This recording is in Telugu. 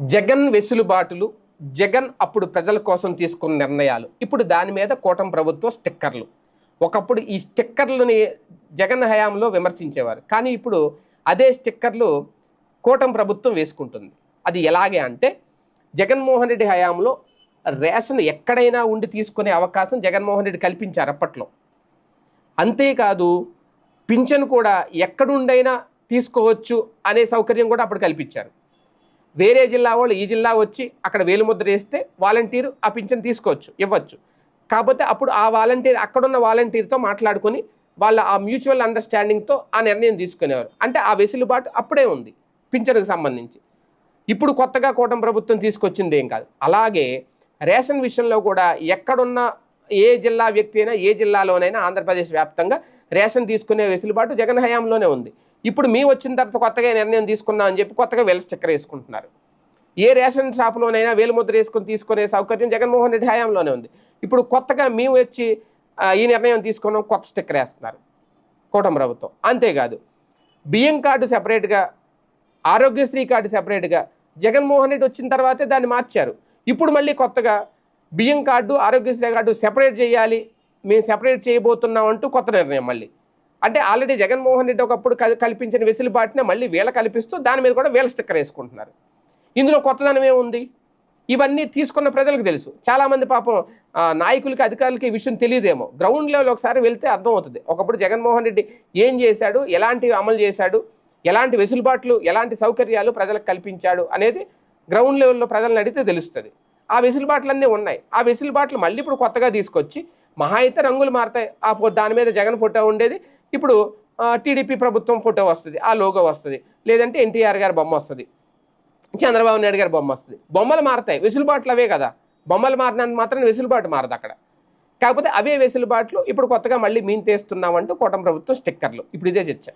జగన్ వెసులుబాటులు జగన్ అప్పుడు ప్రజల కోసం తీసుకున్న నిర్ణయాలు. ఇప్పుడు దాని మీద కూటమి ప్రభుత్వం స్టిక్కర్లు. ఒకప్పుడు ఈ స్టిక్కర్లని జగన్ హయాంలో విమర్శించేవారు. కానీ ఇప్పుడు అదే స్టిక్కర్లు కూటమి ప్రభుత్వం వేసుకుంటుంది. అది ఎలాగే అంటే జగన్మోహన్ రెడ్డి హయాంలో రేషన్ ఎక్కడైనా ఉండి తీసుకునే అవకాశం జగన్మోహన్ రెడ్డి కల్పించారు అప్పట్లో. అంతేకాదు పింఛన్ కూడా ఎక్కడుండైనా తీసుకోవచ్చు అనే సౌకర్యం కూడా అప్పుడు కల్పించారు. వేరే జిల్లా వాళ్ళు ఈ జిల్లా వచ్చి అక్కడ వేలుముద్ర వేస్తే వాలంటీర్ ఆ పింఛన్ తీసుకోవచ్చు ఇవ్వచ్చు. కాకపోతే అప్పుడు ఆ వాలంటీర్ అక్కడున్న వాలంటీర్తో మాట్లాడుకొని వాళ్ళ ఆ మ్యూచువల్ అండర్స్టాండింగ్తో ఆ నిర్ణయం తీసుకునేవారు. అంటే ఆ వెసులుబాటు అప్పుడే ఉంది పింఛన్కు సంబంధించి. ఇప్పుడు కొత్తగా కూటమి ప్రభుత్వం తీసుకొచ్చింది ఏం కాదు. అలాగే రేషన్ విషయంలో కూడా ఎక్కడున్న ఏ జిల్లా వ్యక్తి అయినా ఏ జిల్లాలోనైనా ఆంధ్రప్రదేశ్ వ్యాప్తంగా రేషన్ తీసుకునే వెసులుబాటు జగన్ హయాంలోనే ఉంది. ఇప్పుడు మీ వచ్చిన తర్వాత కొత్తగా నిర్ణయం తీసుకున్నాం అని చెప్పి కొత్తగా వేల స్టిక్కర్ వేసుకుంటున్నారు. ఏ రేషన్ షాపులోనైనా వేలుముద్ర వేసుకొని తీసుకునే సౌకర్యం జగన్మోహన్ రెడ్డి హయాంలోనే ఉంది. ఇప్పుడు కొత్తగా మేము వచ్చి ఈ నిర్ణయం తీసుకున్నాం కొత్త స్టిక్కర్ వేస్తున్నారు. కూటమి ప్రభుత్వం. అంతేకాదు బియ్యం కార్డు సెపరేట్గా ఆరోగ్యశ్రీ కార్డు సెపరేట్గా జగన్మోహన్ రెడ్డి వచ్చిన తర్వాతే దాన్ని మార్చారు. ఇప్పుడు మళ్ళీ కొత్తగా బియ్యం కార్డు ఆరోగ్యశ్రీ కార్డు సెపరేట్ చేయాలి మేము సెపరేట్ చేయబోతున్నాం అంటూ కొత్త నిర్ణయం మళ్ళీ. అంటే ఆల్రెడీ జగన్మోహన్ రెడ్డి ఒకప్పుడు కల్పించిన వెసులుబాటునే మళ్ళీ వీళ్ళ కల్పిస్తూ దాని మీద కూడా వీళ్ళ స్టిక్కర్ వేసుకుంటున్నారు. ఇందులో కొత్తదనం ఏముంది? ఇవన్నీ తీసుకున్న ప్రజలకు తెలుసు. చాలామంది పాపం నాయకులకి అధికారులకి ఈ విషయం తెలియదేమో. గ్రౌండ్ లెవెల్ ఒకసారి వెళ్తే అర్థమవుతుంది. ఒకప్పుడు జగన్మోహన్ రెడ్డి ఏం చేశాడు? ఎలాంటివి అమలు చేశాడు? ఎలాంటి వెసులుబాట్లు ఎలాంటి సౌకర్యాలు ప్రజలకు కల్పించాడు అనేది గ్రౌండ్ లెవెల్లో ప్రజలను అడిగితే తెలుస్తుంది. ఆ వెసులుబాట్లన్నీ ఉన్నాయి. ఆ వెసులుబాట్లు మళ్ళీ ఇప్పుడు కొత్తగా తీసుకొచ్చి మహా అయితే రంగులు మారుతాయి. ఆ దాని మీద జగన్ ఫోటో ఉండేది. ఇప్పుడు టీడీపీ ప్రభుత్వం ఫోటో వస్తుంది ఆ లోగో వస్తుంది లేదంటే ఎన్టీఆర్ గారి బొమ్మ వస్తుంది చంద్రబాబు నాయుడు గారి బొమ్మ వస్తుంది. బొమ్మలు మారుతాయి వెసులుబాట్లు అవే కదా. బొమ్మలు మారినంత మాత్రం వెసులుబాటు మారదు అక్కడ. కాకపోతే అవే వెసులుబాట్లు ఇప్పుడు కొత్తగా మళ్ళీ మీన్ తీస్తున్నామంటూ కూటమి ప్రభుత్వం స్టిక్కర్లు. ఇప్పుడు ఇదే చర్చ.